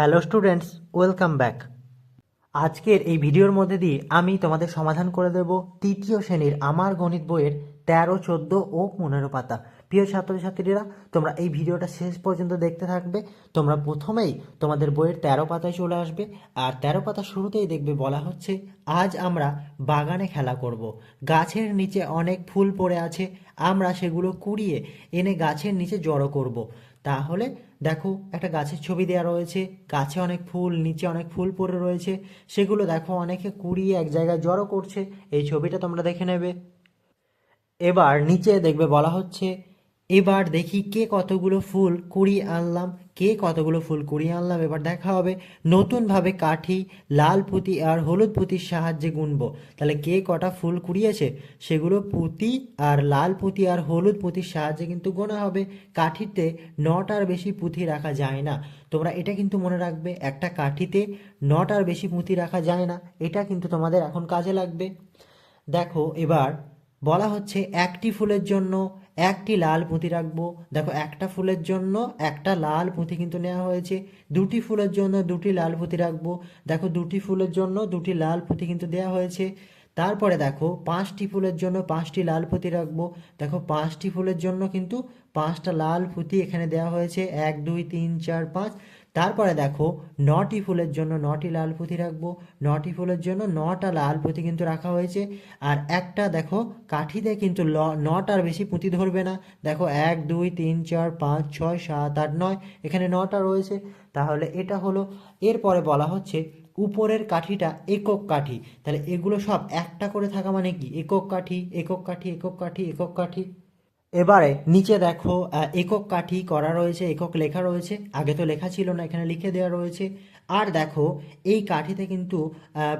Hello students, welcome back. আজকের এই ভিডিওর মধ্যে দিয়ে আমি তোমাদের সমাধান করে দেব তৃতীয় শ্রেণির আমার গণিত বইয়ের তেরো, চোদ্দ ও পনেরো পাতা। প্রিয় ছাত্রছাত্রীরা, তোমরা এই ভিডিওটা শেষ পর্যন্ত দেখতে থাকবে। তোমরা প্রথমেই তোমাদের বইয়ের তেরো পাতায় চলে আসবে আর তেরো পাতা শুরুতেই দেখবে বলা হচ্ছে, আজ আমরা বাগানে খেলা করব। গাছের নিচে অনেক ফুল পড়ে আছে। আমরা সেগুলো কুড়িয়ে এনে গাছের নিচে জড়ো করব। তাহলে দেখো, একটা গাছের ছবি দেওয়া রয়েছে। গাছে অনেক ফুল, নিচে অনেক ফুল পড়ে রয়েছে। সেগুলো দেখো, অনেকে কুড়িয়ে এক জায়গায় জড়ো করছে। এই ছবিটা তোমরা দেখে নেবে। এবার নিচে দেখবে বলা হচ্ছে এবার দেখি কে কতগুলো ফুল কুড়িয়ে আনলাম, কে কতগুলো ফুল কুড়িয়ে আনলাম, এবার দেখা হবে। নতুনভাবে কাঠি, লাল পুঁতি আর হলুদ পুঁতির সাহায্যে গুনবো। তাহলে কে কটা ফুল কুড়িয়েছে? সেগুলো পুঁতি আর লাল পুঁতি আর হলুদ পুঁতির সাহায্যে কিন্তু গোনা হবে। কাঠিতে নটার বেশি পুঁতি রাখা যায় না। তোমরা এটা কিন্তু মনে রাখবে, একটা কাঠিতে নটার বেশি পুঁতি রাখা যায় না। এটা কিন্তু তোমাদের এখন কাজে লাগবে। দেখো, এবার বলা হচ্ছে একটি ফুলের জন্য একটি লাল পুঁতি রাখব। দেখো, একটা ফুলের জন্য একটা লাল পুঁতি কিন্তু নেওয়া হয়েছে। দুটি ফুলের জন্য দুটি লাল পুঁতি রাখব। দেখো, দুটি ফুলের জন্য দুটি লাল পুঁতি কিন্তু দেওয়া হয়েছে। তারপরে দেখো, পাঁচটি ফুলের জন্য পাঁচটি লাল পুঁতি রাখব। দেখো, পাঁচটি ফুলের জন্য কিন্তু পাঁচটা লাল পুঁতি এখানে দেওয়া হয়েছে। এক, দুই, তিন, চার, পাঁচ। তারপরে দেখো, নটি ফুলের জন্য নটি লাল পুঁথি রাখব। নটি ফুলের জন্য নটা লাল পুঁথি কিন্তু রাখা হয়েছে। আর একটা দেখো, কাঠিতে কিন্তু ল, নটার বেশি পুঁতি ধরবে না। দেখো, এক, দুই, তিন, চার, পাঁচ, ছয়, সাত, আট, নয়, এখানে নটা রয়েছে। তাহলে এটা হলো, এরপরে বলা হচ্ছে, উপরের কাঠিটা একক কাঠি। তাহলে এগুলো সব একটা করে থাকা মানে কি? একক কাঠি একক কাঠি একক কাঠি একক কাঠি। এবারে নিচে দেখো একক কাঠি করা রয়েছে, একক লেখা রয়েছে, আগে তো লেখা ছিল না, এখানে লিখে দেওয়া রয়েছে। আর দেখো, এই কাঠিতে কিন্তু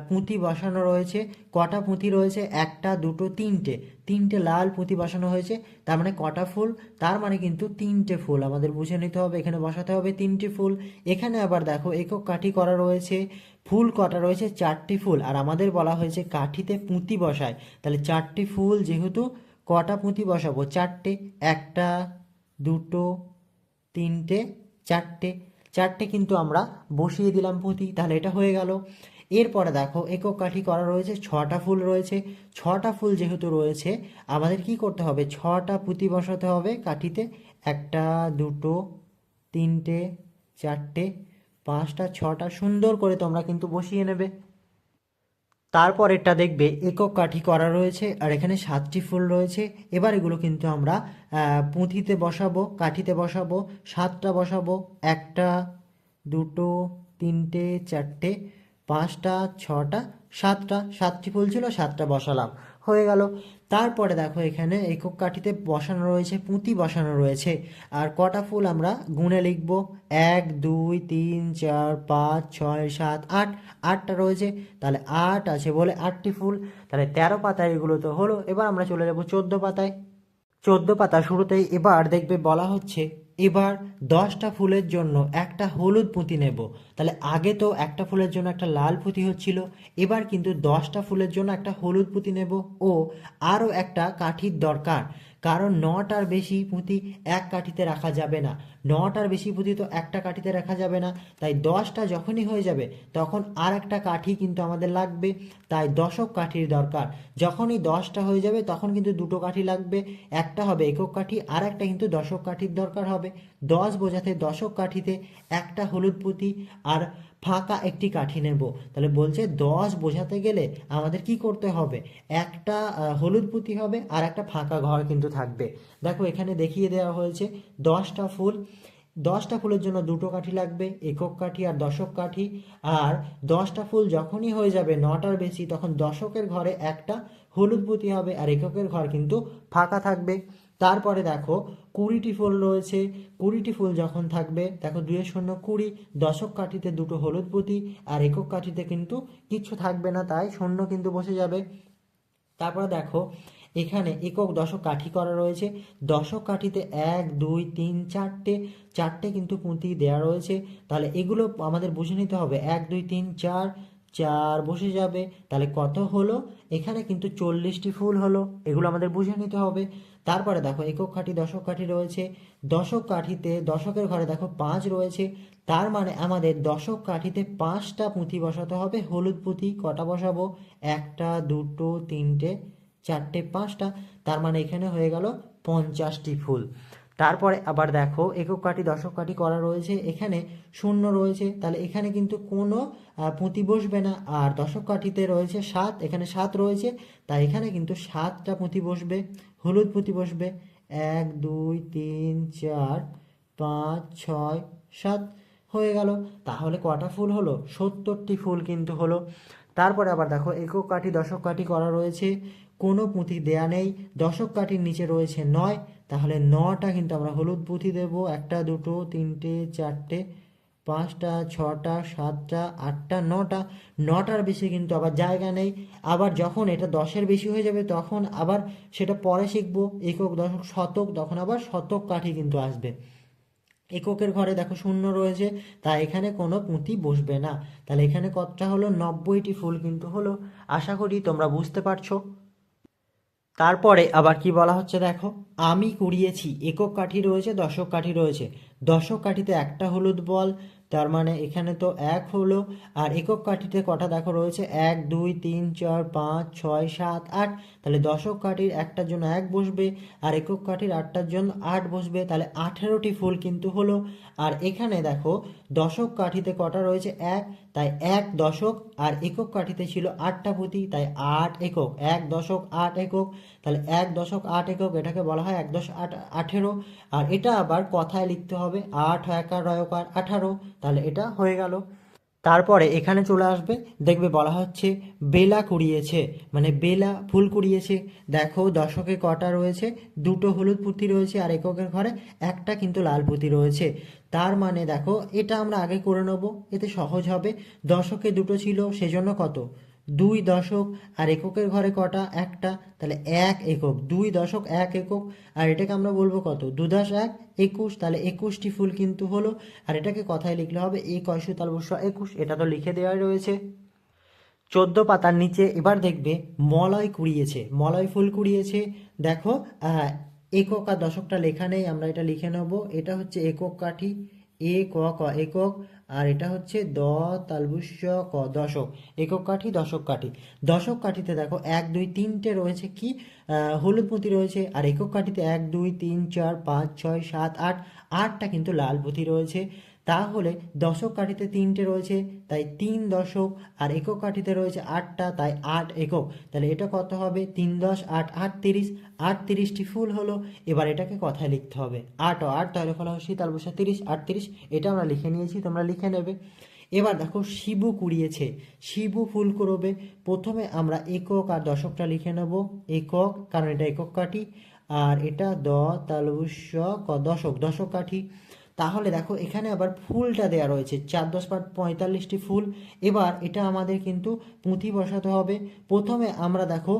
পুঁতি বসানো রয়েছে, কটা পুঁতি রয়েছে, একটা, দুটো, তিনটে। তিনটে লাল পুঁতি বসানো হয়েছে, তার মানে কটা ফুল, তার মানে কিন্তু তিনটে ফুল। আমাদের বুঝে নিতে হবে, এখানে বসাতে হবে তিনটে ফুল। এখানে আবার দেখো, একক কাঠি করা রয়েছে, ফুল কটা রয়েছে, চারটি ফুল। আর আমাদের বলা হয়েছে কাঠিতে পুঁতি বসায়। তাহলে চারটি ফুল যেহেতু কটা পুঁতি বসাবো? চারটে, একটা, দুটো, তিনটে, চারটে। চারটে কিন্তু আমরা বসিয়ে দিলাম পুঁতি তাহলে এটা হয়ে গেল। এরপরে দেখো, একক কাঠি করা রয়েছে, ছটা ফুল রয়েছে। ছটা ফুল যেহেতু রয়েছে, আমাদের কি করতে হবে? ছটা পুঁতি বসাতে হবে কাঠিতে। একটা, দুটো, তিনটে, চারটে, পাঁচটা, ছটা, সুন্দর করে তোমরা কিন্তু বসিয়ে নেবে। তারপর এটা দেখবে একক কাঠি করা রয়েছে, আর এখানে সাতটি ফুল রয়েছে। এবার এগুলো কিন্তু আমরা পুঁথিতে বসাবো, কাঠিতে বসাবো, সাতটা বসাবো, একটা, দুটো, তিনটে, চারটে, পাঁচটা, ছটা, সাতটা, সাতটি ফুল ছিল, সাতটা বসালাম। হয়ে গেল। তারপরে দেখো এখানে একক কাঠিতে বসানো রয়েছে, পুঁতি বসানো রয়েছে। আর কটা ফুল আমরা গুণে লিখব? এক, দুই, তিন, চার, পাঁচ, ছয়, সাত, আট। আটটা রয়েছে। তাহলে আট আছে বলে আটটি ফুল। তাহলে তেরো পাতায় এগুলো তো হলো। এবার আমরা চলে যাব চোদ্দ পাতায়। চোদ্দ পাতা শুরুতেই এবার দেখবে বলা হচ্ছে এবার দশটা ফুলের জন্য একটা হলুদ পুঁতি নেব। তাহলে আগে তো একটা ফুলের জন্য একটা লাল পুঁতি হচ্ছিল, এবার কিন্তু দশটা ফুলের জন্য একটা হলুদ পুঁতি নেব ও আরও একটা কাঠির দরকার। কারণ নটার বেশি পুঁতি এক কাঠিতে রাখা যাবে না। নটার বেশি পুঁতি তো একটা কাঠিতে রাখা যাবে না। তাই দশটা যখনই হয়ে যাবে, তখন আর একটা কাঠি কিন্তু আমাদের লাগবে। তাই দশক কাঠির দরকার। যখনই দশটা হয়ে যাবে, তখন কিন্তু দুটো কাঠি লাগবে। একটা হবে একক কাঠি আর একটা কিন্তু দশক কাঠির দরকার হবে। দশ বোঝাতে দশক কাঠিতে একটা হলুদ পুঁতি আর ফাঁকা একটি কাঠি নেব। তাহলে বলছে, দশ বোঝাতে গেলে আমাদের কি করতে হবে? একটা হলুদ পুঁতি হবে আর একটা ফাঁকা ঘর কিন্তু থাকবে। দেখো এখানে দেখিয়ে দেওয়া হয়েছে দশটা ফুল। দশটা ফুলের জন্য দুটো কাঠি লাগবে, একক কাঠি আর দশক কাঠি। আর দশটা ফুল যখনই হয়ে যাবে নটার বেশি, তখন দশকের ঘরে একটা হলুদ পুঁতি হবে আর এককের ঘর কিন্তু ফাঁকা থাকবে। তারপরে দেখো, কুড়িটি ফুল রয়েছে। কুড়িটি ফুল যখন থাকবে, দেখো দুইয়ের শূন্য কুড়ি, দশক কাঠিতে দুটো হলুদ পুঁতি আর একক কাঠিতে কিন্তু কিচ্ছু থাকবে না, তাই শূন্য কিন্তু বসে যাবে। তারপরে দেখো, এখানে একক দশক কাঠি করা রয়েছে। দশক কাঠিতে এক, দুই, তিন, চারটে চারটে কিন্তু পুঁতি দেওয়া রয়েছে। তাহলে এগুলো আমাদের বুঝে নিতে হবে। এক, দুই, তিন, চার চার বসে যাবে। তাহলে কত হলো? এখানে কিন্তু চল্লিশটি ফুল হলো। এগুলো আমাদের বুঝে নিতে হবে। তারপরে দেখো, একক কাঠি, দশক কাঠি রয়েছে। দশক কাঠিতে, দশকের ঘরে দেখো পাঁচ রয়েছে। তার মানে আমাদের দশক কাঠিতে পাঁচটা পুঁথি বসাতে হবে। হলুদ পুঁথি কটা বসাবো? একটা, দুটো, তিনটে, চারটে, পাঁচটা। তার মানে এখানে হয়ে গেল পঞ্চাশটি ফুল। তারপরে আবার দেখো, একক কাঠি, দশক কাঠি করা রয়েছে, এখানে শূন্য রয়েছে। তাহলে এখানে কিন্তু কোনো পুঁতি বসবে না। আর দশক কাঠিতে রয়েছে সাত, এখানে সাত রয়েছে। তাই এখানে কিন্তু সাতটা পুঁতি বসবে, হলুদ পুঁতি বসবে। এক, দুই, তিন, চার, পাঁচ, ছয়, সাত হয়ে গেল। তাহলে কটা ফুল হলো? সত্তরটি ফুল কিন্তু হলো। তারপরে আবার দেখো, একক কাঠি, দশক কাঠি করা রয়েছে। কোনো পুঁথি দেয়া নেই। দশক কাঠির নিচে রয়েছে নয়। তাহলে নটা কিন্তু আমরা হলুদ পুঁথি দেব। একটা, দুটো, তিনটে, চারটে, পাঁচটা, ছটা, সাতটা, আটটা, নটা। নটার বেশি কিন্তু আবার জায়গা নেই। আবার যখন এটা দশের বেশি হয়ে যাবে, তখন আবার সেটা পরে শিখব। একক, দশক, শতক, তখন আবার শতক কাঠি কিন্তু আসবে। এককের ঘরে দেখো শূন্য রয়েছে তাই এখানে কোনো পুঁতি বসবে না। তাহলে এখানে কতটা হলো? নব্বইটি ফুল কিন্তু হলো। আশা করি তোমরা বুঝতে পারছ। তারপরে আবার কি বলা হচ্ছে দেখো? আমি কুড়িয়েছি, একক কাঠি রয়েছে, দশক কাঠি রয়েছে। দশক কাঠিতে একটা হলুদ বল, তার মানে এখানে তো এক হলো। আর একক কাঠিতে কটা দেখো রয়েছে? এক, দুই, তিন, চার, পাঁচ, ছয়, সাত, আট। তাহলে দশক কাঠির একটার জন্য এক বসবে, আর একক কাঠির আটটার জন্য আট বসবে। তাহলে আঠেরোটি ফুল কিন্তু হলো। আর এখানে দেখো, দশক কাঠিতে কটা রয়েছে? এক। তাই এক দশক আর একক কাঠিতে ছিল আটটা পুঁতি তাই আট একক। এক দশক, আট একক। তাহলে এক দশক, আট একক, এটাকে বলা হয় এক দশ, আট, আঠেরো। আর এটা আবার কথায় লিখতে হবে, আট একার রয়কার আঠারো। তাহলে এটা হয়ে গেল। তারপরে এখানে চলে আসবে, দেখবে বলা হচ্ছে বেলা কুড়িয়েছে মানে বেলা ফুল কুড়িয়েছে। দেখো, দশকে কটা রয়েছে, দুটো হলুদ পুঁতি রয়েছে আর এককের ঘরে একটা কিন্তু লাল পুঁতি রয়েছে। তার মানে দেখো, এটা আমরা আগে করে নেব, এতে সহজ হবে। দশকে দুটো ছিল, সেজন্য কত? দুই দশক আর এককের ঘরে কটা? একটা। তাহলে এক একক। দুই দশক, এক একক। আর এটাকে আমরা বলব কত? দু দশ এক, একুশ। তাহলে একুশটি ফুল কিন্তু হলো। আর এটাকে কথায় লিখলে হবে এই কয়শো তালবস্য একুশ। এটা তো লিখে দেওয়াই রয়েছে। চোদ্দ পাতার নিচে এবার দেখবে মলয় কুড়িয়েছে। মলয় ফুল কুড়িয়েছে। দেখো একক আর দশকটা লেখা নেই। আমরা এটা লিখে নেব। এটা হচ্ছে একক কাঠি। এ, ক ক একক, আর এটা হচ্ছে দ তালবুস্য ক, দশক। একক কাঠি, দশক কাঠি। দশক কাঠিতে দেখো, এক, দুই, তিনটে রয়েছে কি? হলুদ পুঁতি রয়েছে, আর একক কাঠিতে এক, দুই, তিন, চার, পাঁচ, ছয়, সাত, আট, আটটা কিন্তু লাল পুঁতি রয়েছে। তাহলে দশক কাঠিতে তিনটে রয়েছে, তাই তিন দশক, আর একক কাঠিতে রয়েছে আটটা, তাই আট একক। তাহলে এটা কত হবে? তিন দশ, আট আট তিরিশ, আট তিরিশটি ফুল হলো। এবার এটাকে কথায় লিখতে হবে। আট ও আট, তাহলে ফলা শীতাল বসা তিরিশ, আট তিরিশ, এটা আমরা লিখে নিয়েছি, তোমরা লিখে নেবে। এবার দেখো, শিবু কুড়িয়েছে। শিবু ফুল করবে প্রথমে আমরা একক আর দশকটা লিখে নেব। একক, কারণ এটা একক কাঠি। আর এটা দ তালবুস্য ক, দশক দশক কাঠি। তাহলে দেখো এখানে আবার ফুলটা দেওয়া রয়েছে। চার দশ পাঁচ পঁয়তাল্লিশটি ফুল। এবার এটা আমাদের কিন্তু পুঁথি বসাতে হবে। প্রথমে আমরা দেখো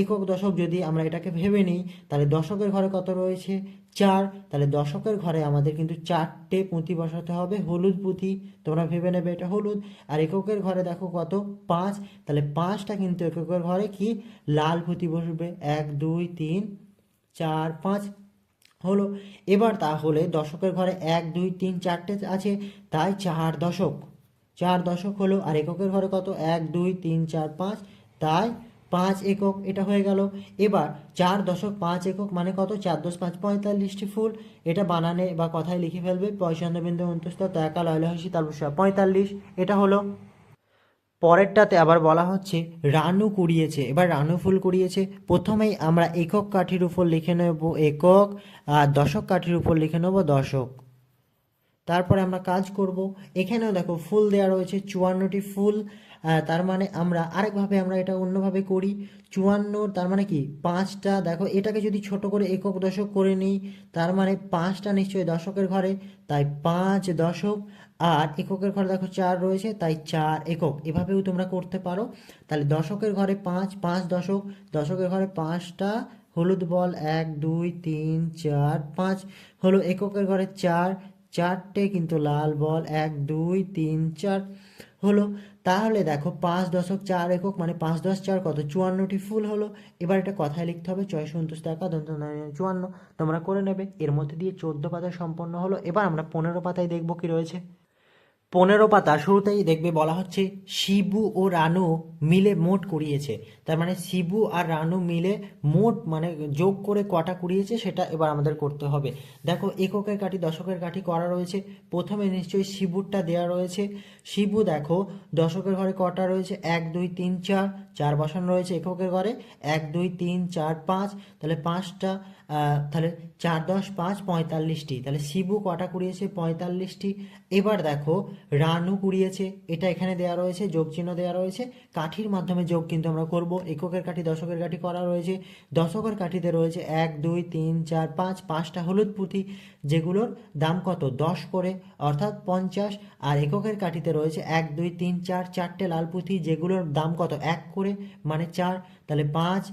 একক দশক যদি আমরা এটাকে ভেবে নিই, তাহলে দশকের ঘরে কত রয়েছে? চার। তাহলে দশকের ঘরে আমাদের কিন্তু চারটে পুঁথি বসাতে হবে। হলুদ পুঁথি, তোমরা ভেবে নেবে এটা হলুদ। আর এককের ঘরে দেখো কত? পাঁচ। তাহলে পাঁচটা কিন্তু এককের ঘরে কি? লাল পুঁথি বসবে। এক, দুই, তিন, চার, পাঁচ। হলো। এবার তাহলে দশকের ঘরে এক, দুই, তিন, চারটে আছে, তাই চার দশক। চার দশক হলো, আর এককের ঘরে কত? এক, দুই, তিন, চার, পাঁচ, তাই পাঁচ একক এটা হয়ে গেল। এবার চার দশক পাঁচ একক মানে কত? চার দশ পাঁচ পঁয়তাল্লিশটি ফুল। এটা বানানে বা কথায় লিখে ফেলবে। পয়সান্ন বিন্দু অন্তস্থ তয়াকা লয়লা হসি তালবসা। পঁয়তাল্লিশ, এটা হলো পরেরটাতে আবার বলা হচ্ছে, রানু কুড়িয়েছে। এবার রানু ফুল কুড়িয়েছে। প্রথমেই আমরা একক কাঠির উপর লিখে নেব একক, আর দশক কাঠির উপর লিখে নেব দশক। তারপরে আমরা কাজ করব। এখানেও দেখো ফুল দেওয়া রয়েছে, চুয়ান্নটি ফুল তার মানে আমরা আরেকভাবে আমরা এটা অন্যভাবে করি। চুয়ান্ন তার মানে কি? পাঁচটা, দেখো এটাকে যদি ছোট করে একক দশক করে নিই, তার মানে পাঁচটা নিশ্চয়ই দশকের ঘরে, তাই পাঁচ দশক আর এককের ঘরে দেখো চার রয়েছে, তাই চার একক। এভাবেও তোমরা করতে পারো। তাহলে দশকের ঘরে পাঁচ পাঁচ দশক, দশকের ঘরে পাঁচটা, হলুদ বল এক, দুই, তিন, চার, পাঁচ। হলো এককের ঘরে চার, চারটে কিন্তু লাল বল এক, দুই, তিন, চার। হলো, তাহলে দেখো পাঁচ দশক চার একক মানে পাঁচ দশ চার কত? চুয়ান্নটি ফুল হলো। এবার এটা কথায় লিখতে হবে, ছয় সন্তুষ টাকা চুয়ান্ন। তোমরা করে নেবে। এর মধ্যে দিয়ে চোদ্দ পাতায় সম্পন্ন হলো। এবার আমরা পনেরো পাতায় দেখব কি রয়েছে। পনেরো পাতা, শুরুতেই দেখবে বলা হচ্ছে শিবু ও রানু মিলে মোট কুড়িয়েছে। তার মানে শিবু আর রানু মিলে মোট মানে যোগ করে কটা কুড়িয়েছে সেটা এবার আমাদের করতে হবে। দেখো, এককের কাঠি, দশকের কাঠি করা রয়েছে। প্রথমে নিশ্চয়ই শিবুরটা দেওয়া রয়েছে। শিবু দেখো, দশকের ঘরে কটা রয়েছে? এক, দুই, তিন, চার। চার বসানো রয়েছে এককের ঘরে। এক, দুই, তিন, চার, পাঁচ। তাহলে পাঁচটা তাহলে চার দশ পাঁচ পঁয়তাল্লিশটি। তাহলে শিবু কটা কুড়িয়েছে? পঁয়তাল্লিশটি। এবার দেখো, রানু কুড়িয়েছে, এটা এখানে দেওয়া রয়েছে, যোগ চিহ্ন দেওয়া রয়েছে। কাঠির মাধ্যমে যোগ কিন্তু আমরা করব। এককের কাঠি, দশকের কাঠি করা রয়েছে। দশকের কাঠিতে রয়েছে এক, দুই, তিন, চার, পাঁচ, পাঁচটা হলুদ পুঁথি, যেগুলোর দাম কত? দশ করে, অর্থাৎ পঞ্চাশ। আর এককের কাঠিতে রয়েছে এক, দুই, তিন, চার, চারটে লাল পুঁথি, যেগুলোর দাম কত? এক করে মানে চার। তাহলে পাঁচ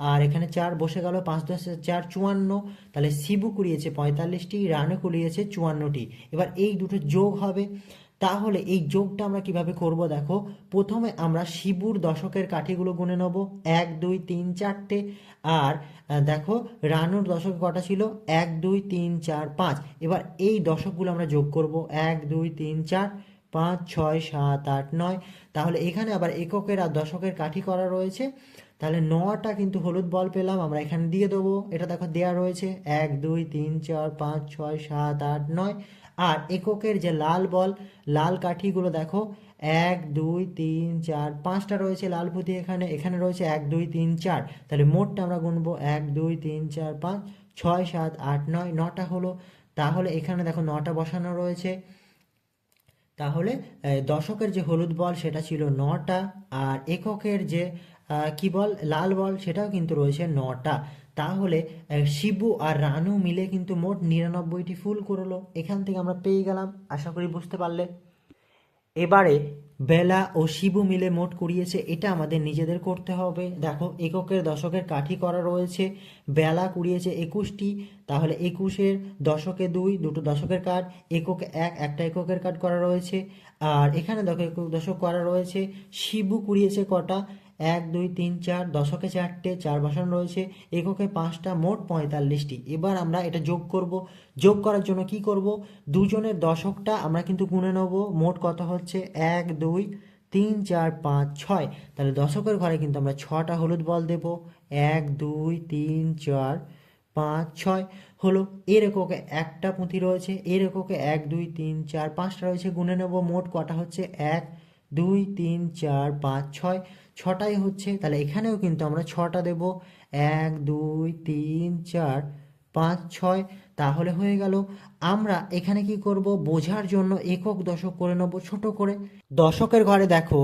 আর এখানে চার বসে গেল, পাঁচ দশ চার চুয়ান্ন। তাহলে শিবু কুড়িয়েছে পঁয়তাল্লিশটি রানও কুড়িয়েছে চুয়ান্নটি। এবার এই দুটো যোগ হবে। তাহলে এই যোগটা আমরা কীভাবে করব দেখো? প্রথমে আমরা শিবুর দশকের কাঠিগুলো গুনে নেব। এক, দুই, তিন, চারটে। আর দেখো, রানুর দশক কটা ছিল? এক, দুই, তিন, চার, পাঁচ। এবার এই দশকগুলো আমরা যোগ করব। এক, দুই, তিন, চার, পাঁচ, ছয়, সাত, আট, নয়। তাহলে এখানে আবার এককের আর দশকের কাঠি করা রয়েছে। তাহলে নটা কিন্তু হলুদ বল পেলাম, আমরা এখানে দিয়ে দেবো। এটা দেখো দেওয়া রয়েছে, এক, দুই, তিন, চার, পাঁচ, ছয়, সাত, আট, নয়। আর এককের যে লাল বল, লাল কাঠিগুলো দেখো, এক, দুই, তিন, চার, পাঁচটা রয়েছে লাল পুঁতি এখানে এখানে রয়েছে এক, দুই, তিন, চার। তাহলে মোটটা আমরা গুনবো, এক, দুই, তিন, চার, পাঁচ, ছয়, সাত, আট, নয়, নটা হলো। তাহলে এখানে দেখো নটা বসানো রয়েছে। তাহলে দশকের যে হলুদ বল সেটা ছিল নটা, আর এককের যে কি বল? লাল বল? সেটাও কিন্তু রয়েছে নটা। তাহলে শিবু আর রানু মিলে কিন্তু মোট নিরানব্বইটি ফুল করল এখান থেকে আমরা পেয়ে গেলাম, আশা করি বুঝতে পারলে। এবারে, বেলা ও শিবু মিলে মোট কুড়িয়েছে, এটা আমাদের নিজেদের করতে হবে। দেখো, এককের দশকের কাঠি করা রয়েছে, বেলা কুড়িয়েছে একুশটি। তাহলে একুশের দশকে দুই, দুটো দশকের কাঠ, একক এক, একটা এককের কাঠ করা রয়েছে। আর এখানে দেখো দশক করা রয়েছে, শিবু কুড়িয়েছে কটা? এক, দুই, তিন, চার, দশকে চারটে, চার বসানো রয়েছে, এককে পাঁচটা, মোট পঁয়তাল্লিশটি। এবার আমরা এটা যোগ করব। যোগ করার জন্য কি করব? দুজনের দশকটা আমরা কিন্তু গুনে নেব। মোট কত হচ্ছে? এক, দুই, তিন, চার, পাঁচ, ছয়। তাহলে দশকের ঘরে কিন্তু আমরা ছটা হলুদ বল দেব। এক, দুই, তিন, চার, পাঁচ, ছয়। হলো এর এককে একটা পুঁথি রয়েছে, এর এককে এক, দুই, তিন, চার, পাঁচটা রয়েছে, গুনে নেব। মোট কটা হচ্ছে? এক, দুই, তিন, চার, পাঁচ, ছয়। ছটাই হচ্ছে, তাহলে এখানেও কিন্তু আমরা ছটা দেব। এক, দুই, তিন, চার, পাঁচ, ছয়, তাহলে হয়ে গেল। আমরা এখানে কি করব? বোঝার জন্য একক দশক করে নেব, ছোট করে। দশকের ঘরে দেখো,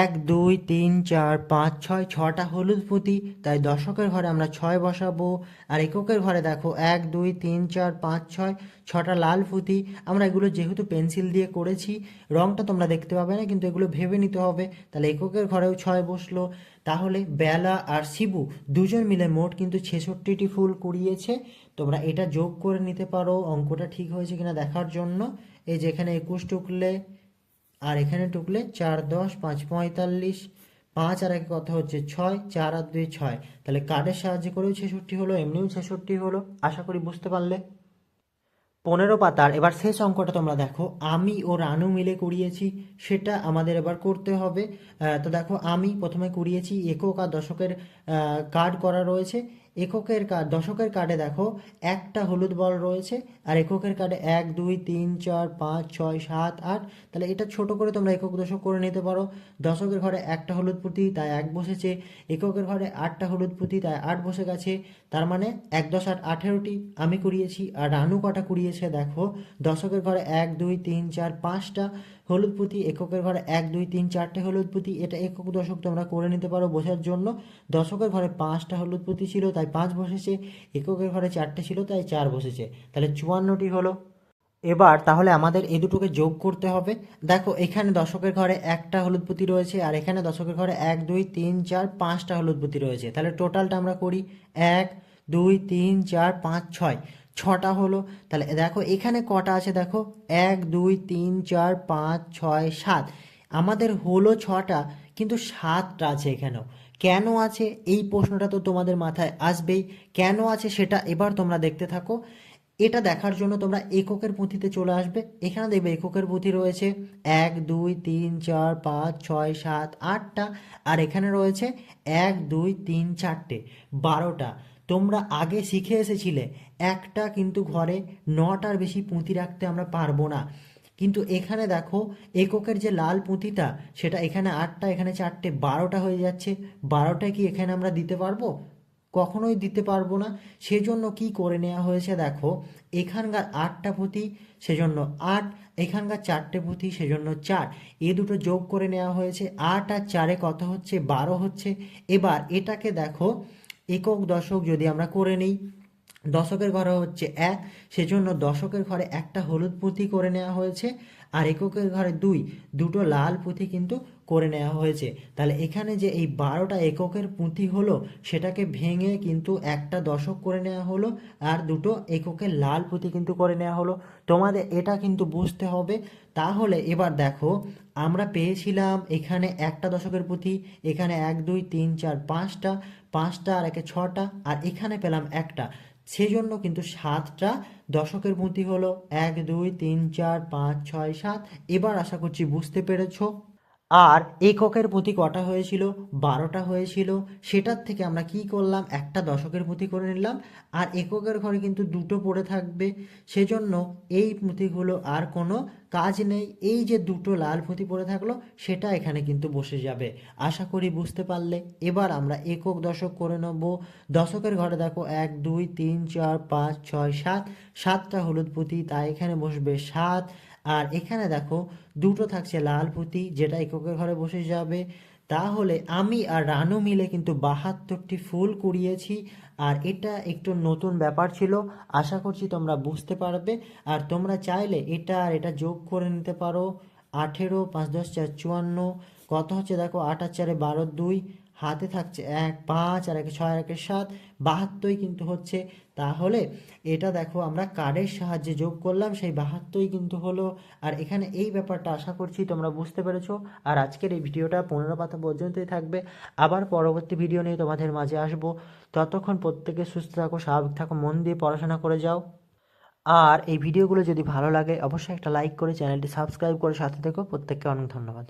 এক, দুই, তিন, চার, পাঁচ, ছয়, ছটা হলুদ পুঁতি। তাই দশকের ঘরে আমরা ছয় বসাবো। আর এককের ঘরে দেখো, এক, দুই, তিন, চার, পাঁচ, ছয়, ছটা লাল পুঁতি। আমরা এগুলো যেহেতু পেন্সিল দিয়ে করেছি, রংটা তোমরা দেখতে পাবে না, কিন্তু এগুলো ভেবে নিতে হবে। তাহলে এককের ঘরেও ছয় বসল। তাহলে বেলা আর শিবু দুজন মিলে মোট কিন্তু ছেষট্টিটি ফুল কুড়িয়েছে। তোমরা এটা যোগ করে নিতে পারো, অঙ্কটা ঠিক হয়েছে কিনা দেখার জন্য। এই যে এখানে একুশ টুকলে, আর এখানে টুকলে চার, দশ, পাঁচ, পঁয়তাল্লিশ, পাঁচ আর এক কথা হচ্ছে? ছয়, চার আর দুই, ছয়। তাহলে কার্ডের সাহায্যে করেও ছেষট্টি হলো, এমনিও ছেষট্টি হলো, আশা করি বুঝতে পারলে। পনেরো পাতার, এবার শেষ অঙ্কটা তোমরা দেখো। আমি ও রানু মিলে কুড়িয়েছি, সেটা আমাদের এবার করতে হবে। তো দেখো, আমি প্রথমে কুড়িয়েছি, একক আর দশকের কার্ড করা রয়েছে। এককের কার্ড দশকের কার্ডে দেখো, একটা হলুদ বল রয়েছে, আর এককের কার্ডে এক, দুই, তিন, চার, পাঁচ, ছয়, সাত, আট, তাহলে এটা ছোট করে তোমরা একক দশক করে নিতে পারো। দশকের ঘরে একটা হলুদ পুঁতি, তাই এক বসেছে। এককের ঘরে আটটা হলুদ পুঁতি, তাই আট বসে গেছে। তার মানে এক দশ আট আঠেরোটি আমি কুড়িয়েছি, আর রানু কটা কুড়িয়েছে দেখো, দশকের ঘরে এক, দুই, তিন, চার, পাঁচটা। হলুদ পুঁতি এককের ঘরে এক, দুই, তিন, চারটে হলুদ পুঁতি। এটা একক দশক তোমরা করে নিতে পারো বোঝার জন্য। দশকের ঘরে পাঁচটা হলুদ পুঁতি ছিল, তাই পাঁচ বসেছে। এককের ঘরে চারটে ছিল, তাই চার বসেছে। তাহলে চুয়ান্নটি হলো। এবার তাহলে আমাদের এ দুটোকে যোগ করতে হবে। দেখো, এখানে দশকের ঘরে একটা হলুদ পুঁতি রয়েছে, আর এখানে দশকের ঘরে এক, দুই, তিন, চার, পাঁচটা হলুদ পুঁতি রয়েছে। তাহলে টোটালটা আমরা করি এক, দুই, তিন, চার, পাঁচ, ছয়। ছটা হলো। তাহলে দেখো এখানে কটা আছে দেখো? এক, দুই, তিন, চার, পাঁচ, ছয়, সাত। আমাদের হলো ছটা, কিন্তু সাতটা আছে এখানেও। কেন আছে? এই প্রশ্নটা তো তোমাদের মাথায় আসবেই। কেন আছে সেটা এবার তোমরা দেখতে থাকো। এটা দেখার জন্য তোমরা এককের পুঁথিতে চলে আসবে। এখানে দেখবে এককের পুঁথি রয়েছে এক, দুই, তিন, চার, পাঁচ, ছয়, সাত, আটটা। আর এখানে রয়েছে এক, দুই, তিন, চারটে। বারোটা। তোমরা আগে শিখে এসেছিলে, একটা কিন্তু ঘরে নটার বেশি পুঁথি রাখতে আমরা পারব না। কিন্তু এখানে দেখো, এককের যে লাল পুঁথিটা সেটা এখানে আটটা, এখানে চারটে, বারোটা হয়ে যাচ্ছে। বারোটা কি এখানে আমরা দিতে পারব? কখনোই দিতে পারব না। সেজন্য কি করে নেওয়া হয়েছে দেখো, এখানকার আটটা পুঁথি সেজন্য আট, এখানকার চারটে পুঁথি সেজন্য চার। এ দুটো যোগ করে নেওয়া হয়েছে। আট আর চারে কত হচ্ছে? বারো হচ্ছে। এবার এটাকে দেখো একক দশক যদি আমরা করে নিই, দশকের ঘরে হচ্ছে এক, সেজন্য দশকের ঘরে একটা হলুদ পুঁথি করে নেওয়া হয়েছে, আর এককের ঘরে দুই, দুটো লাল পুঁথি কিন্তু করে নেওয়া হয়েছে। তাহলে এখানে যে এই বারোটা এককের পুঁথি হলো, সেটাকে ভেঙে কিন্তু একটা দশক করে নেওয়া হলো আর দুটো এককের লাল পুঁথি কিন্তু করে নেওয়া হলো। তোমাদের এটা কিন্তু বুঝতে হবে। তাহলে এবার দেখো, আমরা পেয়েছিলাম এখানে একটা দশকের পুঁথি, এখানে এক, দুই, তিন, চার, পাঁচটা পাঁচটা আর একে ছটা, আর এখানে পেলাম একটা। সেজন্য কিন্তু সাতটা দশকের পুঁথি হলো। এক, দুই, তিন, চার, পাঁচ, ছয়, সাত। এবার আশা করছি বুঝতে পেরেছ। আর এককের পুঁথি কটা হয়েছিল? বারোটা হয়েছিল। সেটার থেকে আমরা কি করলাম? একটা দশকের পুঁথি করে নিলাম। আর এককের ঘরে কিন্তু দুটো পড়ে থাকবে। সেজন্য এই পুঁথিগুলো আর কোনো কাজ নেই। এই যে দুটো লাল পুঁথি পড়ে থাকল, সেটা এখানে কিন্তু বসে যাবে। আশা করি বুঝতে পারলে। এবার আমরা একক দশক করে নেব। দশকের ঘরে দেখো, এক, দুই, তিন, চার, পাঁচ, ছয়, সাত। সাতটা হলুদ পুঁথি তাই এখানে বসবে সাত। আর এখানে দেখো দুটো থাকছে লাল পুঁতি, যেটা এককের ঘরে বসে যাবে। তাহলে আমি আর রানু মিলে কিন্তু বাহাত্তরটি ফুল কুড়িয়েছি, আর এটা একটু নতুন ব্যাপার ছিল। আশা করছি তোমরা বুঝতে পারবে, আর তোমরা চাইলে এটা আর এটা যোগ করে নিতে পারো। আঠেরো, পাঁচ, দশ, চার, চুয়ান্ন। কত হচ্ছে দেখো? আট আর চারে বারো, দুই। হাতে থাকছে এক, পাঁচ, আর একে ছয়, আর একে সাত, বাহাত্তরই কিন্তু হচ্ছে। তাহলে এটা দেখো আমরা কার্ডের সাহায্যে যোগ করলাম, সেই বাহাত্তরই কিন্তু হলো। আর এখানে এই ব্যাপারটা আশা করছি তোমরা বুঝতে পেরেছ। আর আজকের এই ভিডিওটা পনেরো পাতা পর্যন্তই থাকবে। আবার পরবর্তী ভিডিও নিয়ে তোমাদের মাঝে আসব। ততক্ষণ প্রত্যেকে সুস্থ থাকো, স্বাভাবিক থাকো, মন দিয়ে পড়াশোনা করে যাও। আর এই ভিডিওগুলো যদি ভালো লাগে, অবশ্যই একটা লাইক করে চ্যানেলটি সাবস্ক্রাইব করে সাথে থেকো। প্রত্যেককে অনেক ধন্যবাদ।